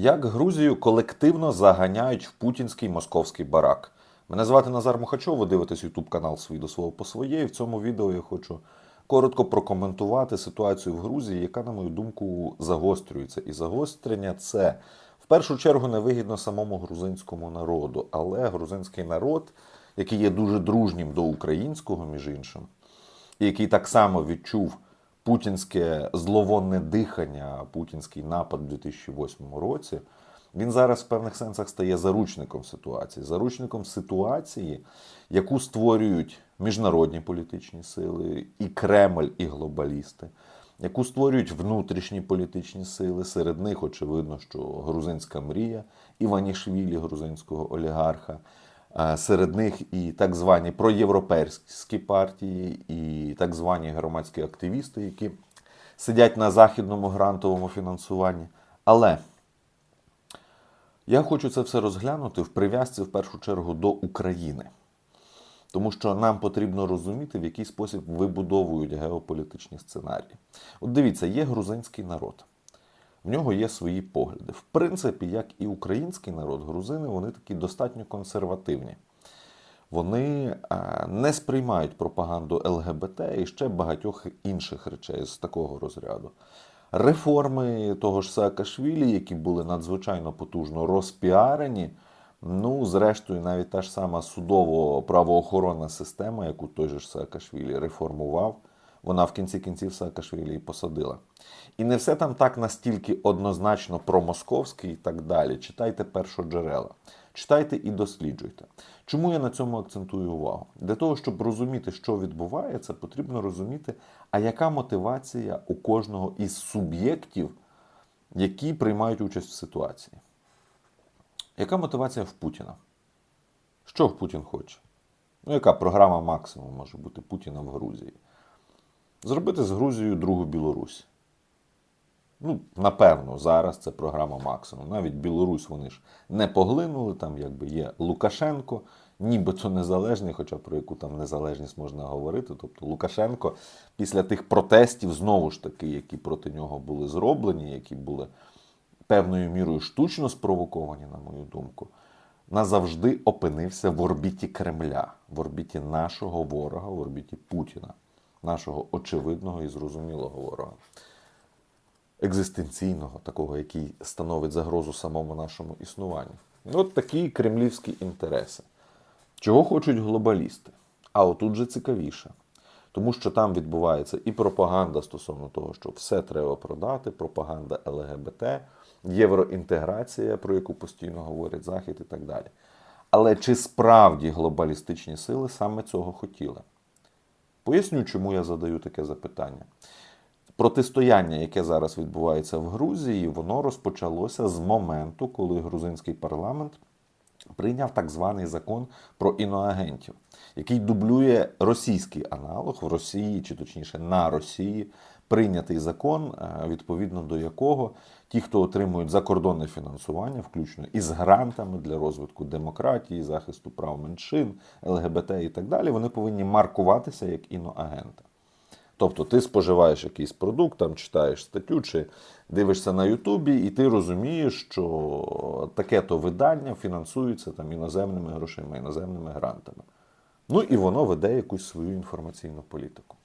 Як Грузію колективно заганяють в путінський московський барак. Мене звати Назар Мухачов, ви дивитесь YouTube канал «Свій до свого по своє. І в цьому відео я хочу коротко прокоментувати ситуацію в Грузії, яка, на мою думку, загострюється. І загострення це в першу чергу невигідно самому грузинському народу, але грузинський народ, який є дуже дружнім до українського, між іншим, і який так само відчув путінське зловонне дихання, путінський напад у 2008 році, він зараз в певних сенсах стає заручником ситуації, заручником ситуації, яку створюють міжнародні політичні сили, і Кремль, і глобалісти, яку створюють внутрішні політичні сили. Серед них, очевидно, що грузинська мрія Іванішвілі, грузинського олігарха. Е, Серед них і так звані проєвропейські партії, і так звані громадські активісти, які сидять на західному грантовому фінансуванні. Але я хочу це все розглянути в прив'язці в першу чергу до України. Тому що нам потрібно розуміти, в який спосіб вибудовують геополітичні сценарії. От дивіться, є грузинський народ. В нього є свої погляди. В принципі, як і український народ, грузини вони такі достатньо консервативні. Вони е, не сприймають пропаганду ЛГБТ і ще багатьох інших речей з такого розряду. Реформи того ж Саакашвілі, які були надзвичайно потужно розпіарені. Ну, зрештою, навіть та ж сама судово-правоохоронна система, яку той же Саакашвілі реформував, вона в кінці кінців Саакашвілі і посадила. І не все там так настільки однозначно промосковське і так далі. Читайте першоджерела, читайте і досліджуйте. Чому я на цьому акцентую увагу? Для того, щоб розуміти, що відбувається, потрібно розуміти, а яка мотивація у кожного із суб'єктів, які приймають участь в ситуації. Яка мотивація в Путіна? Що в Путін хоче? Ну, яка програма максимум може бути Путіна в Грузії? Зробити з Грузією другу Білорусь. Ну, напевно, зараз це програма максимум. Навіть Білорусь вони ж не поглинули, там якби є Лукашенко, нібито незалежний, хоча про яку там незалежність можна говорити. Тобто Лукашенко після тих протестів, знову ж таки, які проти нього були зроблені, які були певною мірою штучно спровоковані, на мою думку, назавжди опинився в орбіті Кремля, в орбіті нашого ворога, в орбіті Путіна, нашого очевидного і зрозумілого ворога. Екзистенційного, такого, який становить загрозу самому нашому існуванню. От такі кремлівські інтереси. Чого хочуть глобалісти? А отут же цікавіше. Тому що там відбувається і пропаганда стосовно того, що все треба продати, пропаганда ЛГБТ, євроінтеграція, про яку постійно говорять Захід і так далі. Але чи справді глобалістичні сили саме цього хотіли? Поясню, чому я задаю таке запитання. Протистояння, яке зараз відбувається в Грузії, воно розпочалося з моменту, коли грузинський парламент прийняв так званий закон про іноагентів, який дублює російський аналог в Росії, чи точніше на Росії, прийнятий закон, е, відповідно до якого ті, хто отримують закордонне фінансування, включно із грантами для розвитку демократії, захисту прав меншин, ЛГБТ і так далі, вони повинні маркуватися як іноагенти. Тобто ти споживаєш якийсь продукт, там читаєш статтю чи дивишся на Ютубі, і ти розумієш, що таке-то видання фінансується там іноземними грошима, іноземними грантами. Ну і воно веде якусь свою інформаційну політику.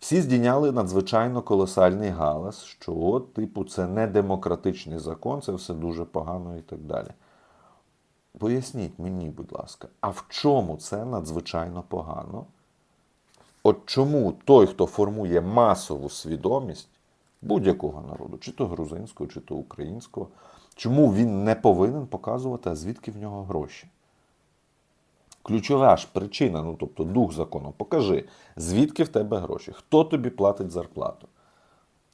Всі здійняли надзвичайно колосальний галас, що, от, типу, це не демократичний закон, це все дуже погано і так далі. Поясніть мені, будь ласка, а в чому це надзвичайно погано? От чому той, хто формує масову свідомість будь-якого народу, чи то грузинського, чи то українського, чому він не повинен показувати, а звідки в нього гроші? Ключова ж причина, ну тобто дух закону, покажи, звідки в тебе гроші, хто тобі платить зарплату.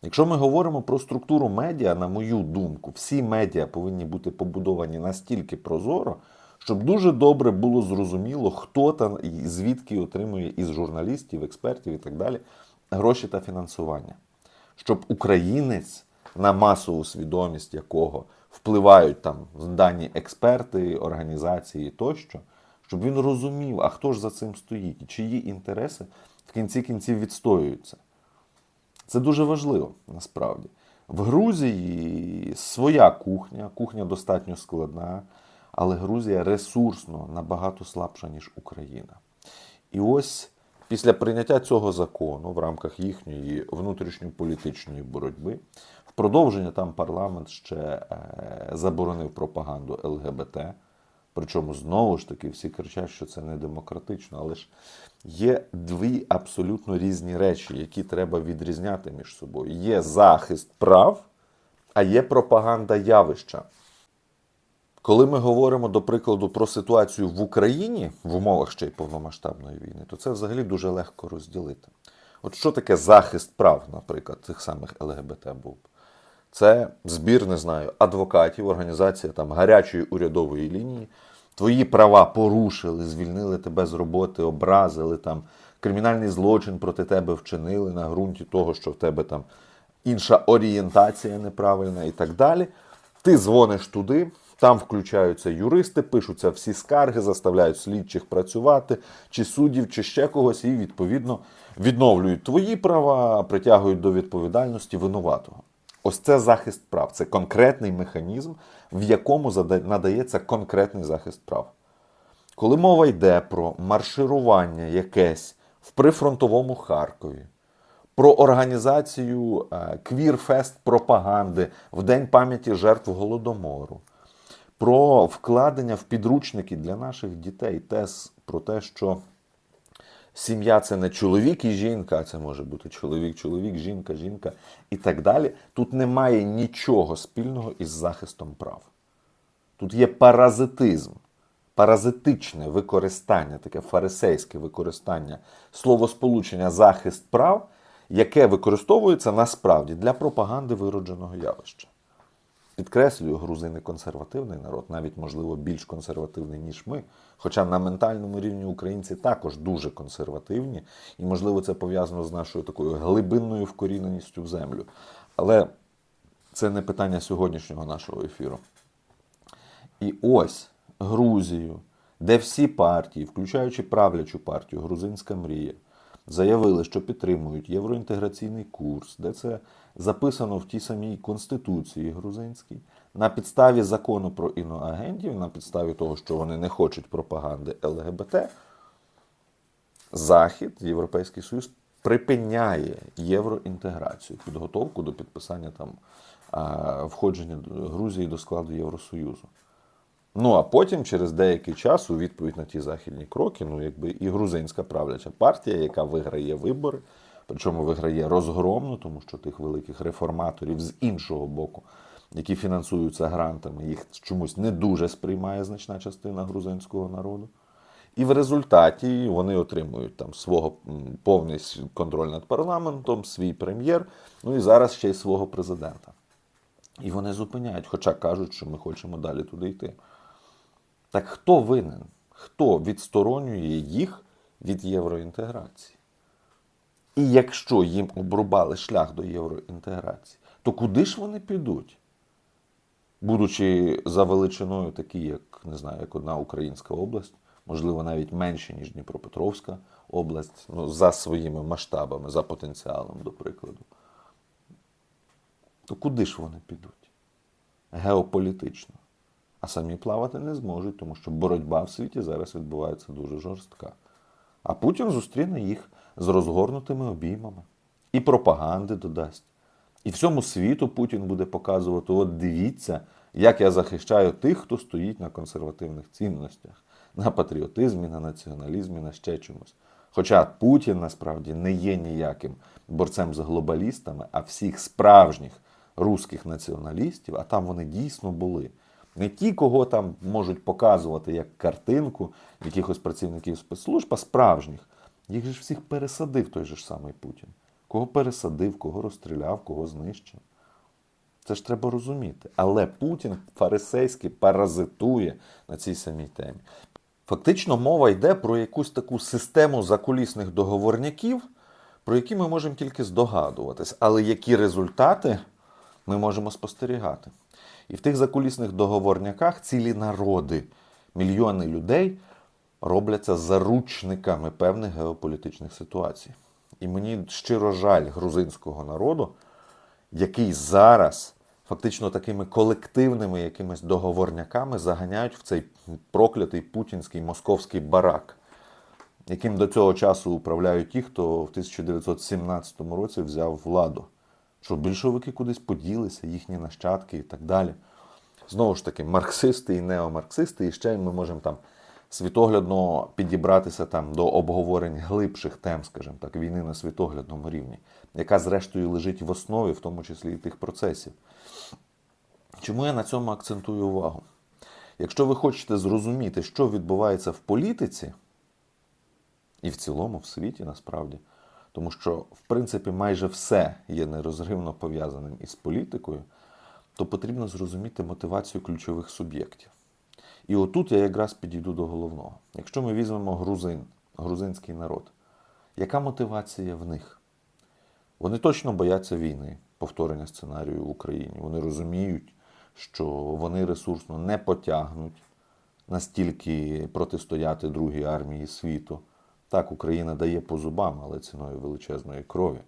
Якщо ми говоримо про структуру медіа, на мою думку, всі медіа повинні бути побудовані настільки прозоро, щоб дуже добре було зрозуміло, хто там і звідки отримує із журналістів, експертів і так далі гроші та фінансування. Щоб українець, на масову свідомість якого впливають там дані експерти, організації тощо, щоб він розумів, а хто ж за цим стоїть, і чиї інтереси в кінці кінців відстоюються. Це дуже важливо насправді. В Грузії своя кухня, кухня достатньо складна, але Грузія ресурсно набагато слабша, ніж Україна. І ось після прийняття цього закону в рамках їхньої внутрішньополітичної боротьби, в продовження там парламент ще е, заборонив пропаганду ЛГБТ. Причому знову ж таки всі кричать, що це не демократично, але ж є дві абсолютно різні речі, які треба відрізняти між собою. Є захист прав, а є пропаганда явища. Коли ми говоримо, до прикладу, про ситуацію в Україні в умовах ще й повномасштабної війни, то це взагалі дуже легко розділити. От що таке захист прав, наприклад, тих самих ЛГБТ був? Це збір, не знаю, адвокатів, організація там гарячої урядової лінії. Твої права порушили, звільнили тебе з роботи, образили там кримінальний злочин проти тебе вчинили на ґрунті того, що в тебе там інша орієнтація неправильна і так далі. Ти дзвониш туди, там включаються юристи, пишуться всі скарги, заставляють слідчих працювати, чи суддів, чи ще когось, і відповідно відновлюють твої права, притягують до відповідальності винуватого. Ось це захист прав. Це конкретний механізм, в якому надається конкретний захист прав. Коли мова йде про марширування якесь в прифронтовому Харкові, про організацію квір-фест пропаганди в День пам'яті жертв Голодомору, про вкладення в підручники для наших дітей, тез про те, що сім'я це не чоловік і жінка, а це може бути чоловік, чоловік, жінка, жінка і так далі. Тут немає нічого спільного із захистом прав. Тут є паразитизм, паразитичне використання, таке фарисейське використання словосполучення захист прав, яке використовується насправді для пропаганди виродженого явища. Підкреслюю, грузини консервативний народ, навіть, можливо, більш консервативний, ніж ми. Хоча на ментальному рівні українці також дуже консервативні, і, можливо, це пов'язано з нашою такою глибинною вкоріненістю в землю. Але це не питання сьогоднішнього нашого ефіру. І ось Грузію, де всі партії, включаючи правлячу партію Грузинська мрія, заявили, що підтримують євроінтеграційний курс, де це записано в тій самій конституції грузинській, на підставі закону про іноагентів, на підставі того, що вони не хочуть пропаганди ЛГБТ, Захід, Європейський Союз припиняє євроінтеграцію, підготовку до підписання там входження Грузії до складу Євросоюзу. Ну а потім, через деякий час, у відповідь на ті західні кроки, ну якби і грузинська правляча партія, яка виграє вибори, причому виграє розгромно, тому що тих великих реформаторів з іншого боку, які фінансуються грантами, їх чомусь не дуже сприймає значна частина грузинського народу. І в результаті вони отримують там свого повний контроль над парламентом, свій прем'єр, ну і зараз ще й свого президента. І вони зупиняють, хоча кажуть, що ми хочемо далі туди йти. Так хто винен? Хто відсторонює їх від євроінтеграції? І якщо їм обрубали шлях до євроінтеграції, то куди ж вони підуть? Будучи за величиною такі, як не знаю, як одна українська область, можливо, навіть менше, ніж Дніпропетровська область, ну, за своїми масштабами, за потенціалом, до прикладу. То куди ж вони підуть? Геополітично. А самі плавати не зможуть, тому що боротьба в світі зараз відбувається дуже жорстка. А Путін зустріне їх з розгорнутими обіймами. І пропаганди додасть. І всьому світу Путін буде показувати: от дивіться, як я захищаю тих, хто стоїть на консервативних цінностях, на патріотизмі, на націоналізмі, на ще чомусь. Хоча Путін насправді не є ніяким борцем з глобалістами, а всіх справжніх руських націоналістів, а там вони дійсно були. Не ті, кого там можуть показувати як картинку якихось працівників спецслужб, а справжніх. Їх же всіх пересадив той же ж самий Путін. Кого пересадив, кого розстріляв, кого знищив. Це ж треба розуміти. Але Путін фарисейськи паразитує на цій самій темі. Фактично мова йде про якусь таку систему закулісних договорняків, про які ми можемо тільки здогадуватись, але які результати ми можемо спостерігати. І в тих закулісних договорняках цілі народи, мільйони людей робляться заручниками певних геополітичних ситуацій. І мені щиро жаль грузинського народу, який зараз фактично такими колективними якимись договорняками заганяють в цей проклятий путінський московський барак, яким до цього часу управляють ті, хто в 1917 році взяв владу. Що більшовики кудись поділися, їхні нащадки і так далі. Знову ж таки, марксисти і неомарксисти, і ще ми можемо там світоглядно підібратися там до обговорень глибших тем, скажімо так, війни на світоглядному рівні, яка зрештою лежить в основі, в тому числі і тих процесів. Чому я на цьому акцентую увагу? Якщо ви хочете зрозуміти, що відбувається в політиці, і в цілому в світі насправді, тому що, в принципі, майже все є нерозривно пов'язаним із політикою, то потрібно зрозуміти мотивацію ключових суб'єктів. І отут я якраз підійду до головного. Якщо ми візьмемо грузин, грузинський народ, яка мотивація в них? Вони точно бояться війни, повторення сценарію в Україні. Вони розуміють, що вони ресурсно не потягнуть настільки протистояти другій армії світу. Так, Україна дає по зубам, але ціною величезної крові.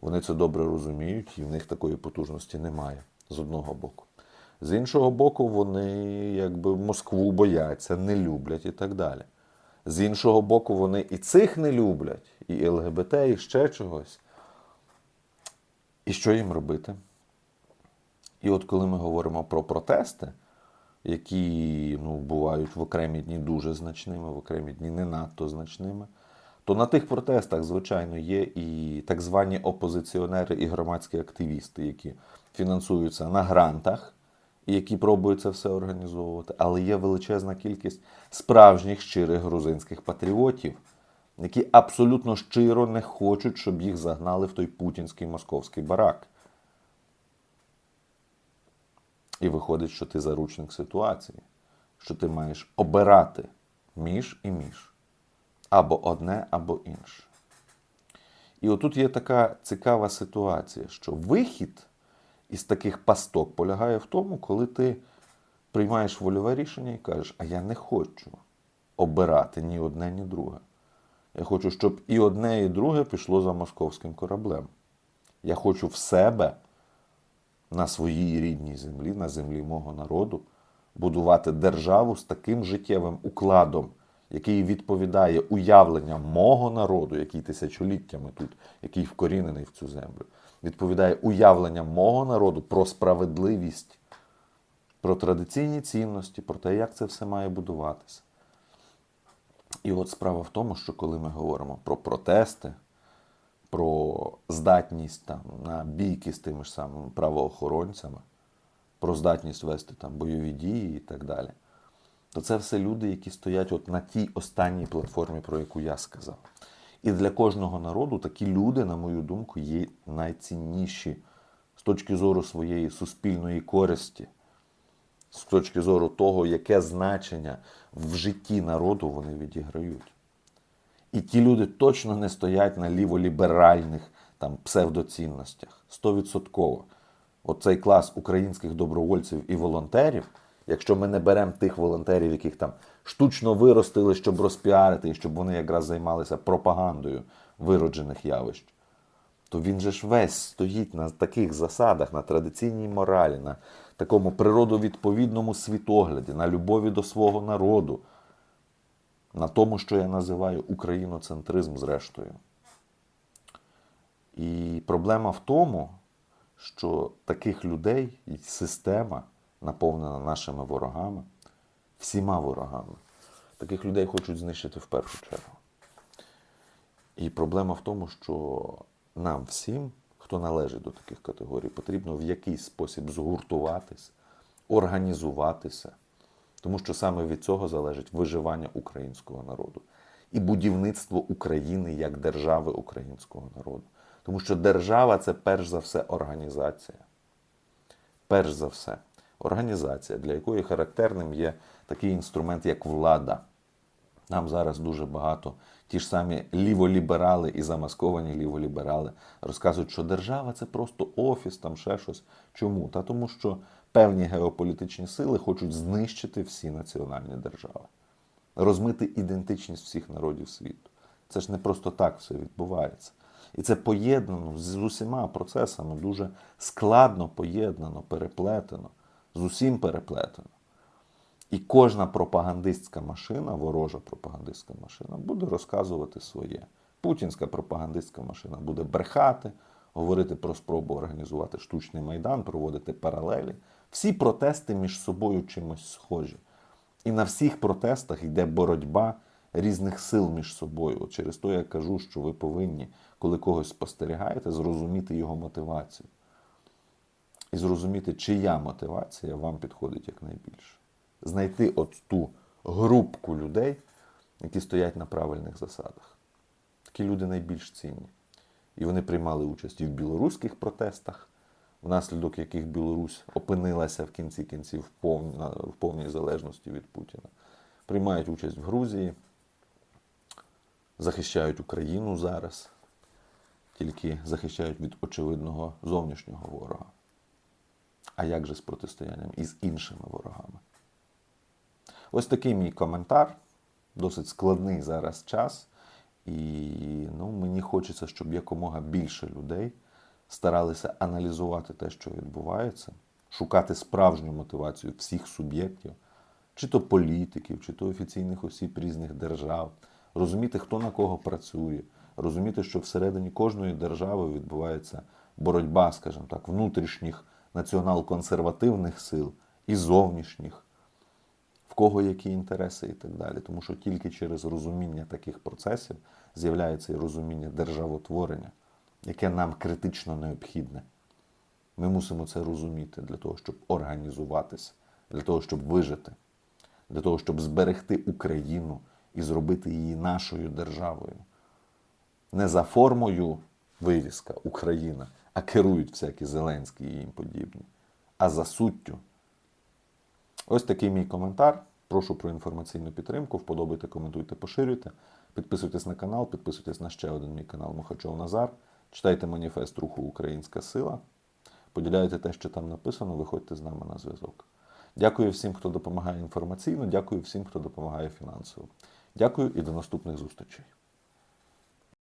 Вони це добре розуміють, і в них такої потужності немає з одного боку. З іншого боку, вони якби Москву бояться, не люблять і так далі. З іншого боку, вони і цих не люблять, і ЛГБТ, і ще чогось. І що їм робити? І от коли ми говоримо про протести, які ну, бувають в окремі дні дуже значними, в окремі дні не надто значними, то на тих протестах, звичайно, є і так звані опозиціонери і громадські активісти, які фінансуються на грантах і які пробують це все організовувати. Але є величезна кількість справжніх щирих грузинських патріотів, які абсолютно щиро не хочуть, щоб їх загнали в той путінський московський барак. І виходить, що ти заручник ситуації, що ти маєш обирати між і між. Або одне, або інше. І отут є така цікава ситуація, що вихід із таких пасток полягає в тому, коли ти приймаєш вольове рішення і кажеш, а я не хочу обирати ні одне, ні друге. Я хочу, щоб і одне, і друге пішло за московським кораблем. Я хочу в себе на своїй рідній землі, на землі мого народу, будувати державу з таким життєвим укладом, який відповідає уявленням мого народу, який тисячоліттями тут, який вкорінений в цю землю, відповідає уявленням мого народу про справедливість, про традиційні цінності, про те, як це все має будуватися. І от справа в тому, що коли ми говоримо про протести, про здатність там, на бійки з тими ж самими правоохоронцями, про здатність вести там бойові дії і так далі, то це все люди, які стоять от на тій останній платформі, про яку я сказав. І для кожного народу такі люди, на мою думку, є найцінніші з точки зору своєї суспільної користі, з точки зору того, яке значення в житті народу вони відіграють. І ті люди точно не стоять на ліволіберальних там, псевдоцінностях. Стовідсотково. Оцей клас українських добровольців і волонтерів, якщо ми не беремо тих волонтерів, яких там штучно виростили, щоб розпіарити, і щоб вони якраз займалися пропагандою вироджених явищ, то він же ж весь стоїть на таких засадах, на традиційній моралі, на такому природовідповідному світогляді, на любові до свого народу, на тому, що я називаю україноцентризм, зрештою. І проблема в тому, що таких людей і система наповнена нашими ворогами, всіма ворогами. Таких людей хочуть знищити в першу чергу. І проблема в тому, що нам всім, хто належить до таких категорій, потрібно в якийсь спосіб згуртуватись, організуватися, тому що саме від цього залежить виживання українського народу і будівництво України як держави українського народу. Тому що держава це перш за все організація. Перш за все, організація, для якої характерним є такий інструмент, як влада. Нам зараз дуже багато ті ж самі ліволіберали і замасковані ліволіберали розказують, що держава це просто офіс, там ще щось. Чому? Та тому що певні геополітичні сили хочуть знищити всі національні держави, розмити ідентичність всіх народів світу. Це ж не просто так все відбувається. І це поєднано з усіма процесами, дуже складно поєднано, переплетено, з усім переплетено. І кожна пропагандистська машина, ворожа пропагандистська машина, буде розказувати своє. Путінська пропагандистська машина буде брехати, говорити про спробу організувати штучний майдан, проводити паралелі. Всі протести між собою чимось схожі. І на всіх протестах йде боротьба різних сил між собою. Через то я кажу, що ви повинні, коли когось спостерігаєте, зрозуміти його мотивацію. І зрозуміти, чия мотивація вам підходить якнайбільше. Знайти от ту групку людей, які стоять на правильних засадах. Такі люди найбільш цінні. І вони приймали участь і в білоруських протестах, внаслідок яких Білорусь опинилася в кінці кінців в повній залежності від Путіна. Приймають участь в Грузії, захищають Україну зараз, тільки захищають від очевидного зовнішнього ворога. А як же з протистоянням із іншими ворогами? Ось такий мій коментар. Досить складний зараз час. І ну, мені хочеться, щоб якомога більше людей старалися аналізувати те, що відбувається, шукати справжню мотивацію всіх суб'єктів, чи то політиків, чи то офіційних осіб різних держав, розуміти, хто на кого працює, розуміти, що всередині кожної держави відбувається боротьба, скажімо так, внутрішніх націонал-консервативних сил і зовнішніх в кого які інтереси і так далі. Тому що тільки через розуміння таких процесів з'являється і розуміння державотворення, яке нам критично необхідне. Ми мусимо це розуміти для того, щоб організуватися, для того, щоб вижити, для того, щоб зберегти Україну і зробити її нашою державою. Не за формою вивіска Україна, а керують всякі Зеленські і їм подібні, а за суттю. Ось такий мій коментар. Прошу про інформаційну підтримку. Вподобайте, коментуйте, поширюйте. Підписуйтесь на канал, підписуйтесь на ще один мій канал Мухачов Назар. Читайте маніфест руху Українська сила. Поділяйте те, що там написано, виходьте з нами на зв'язок. Дякую всім, хто допомагає інформаційно, дякую всім, хто допомагає фінансово. Дякую і до наступних зустрічей.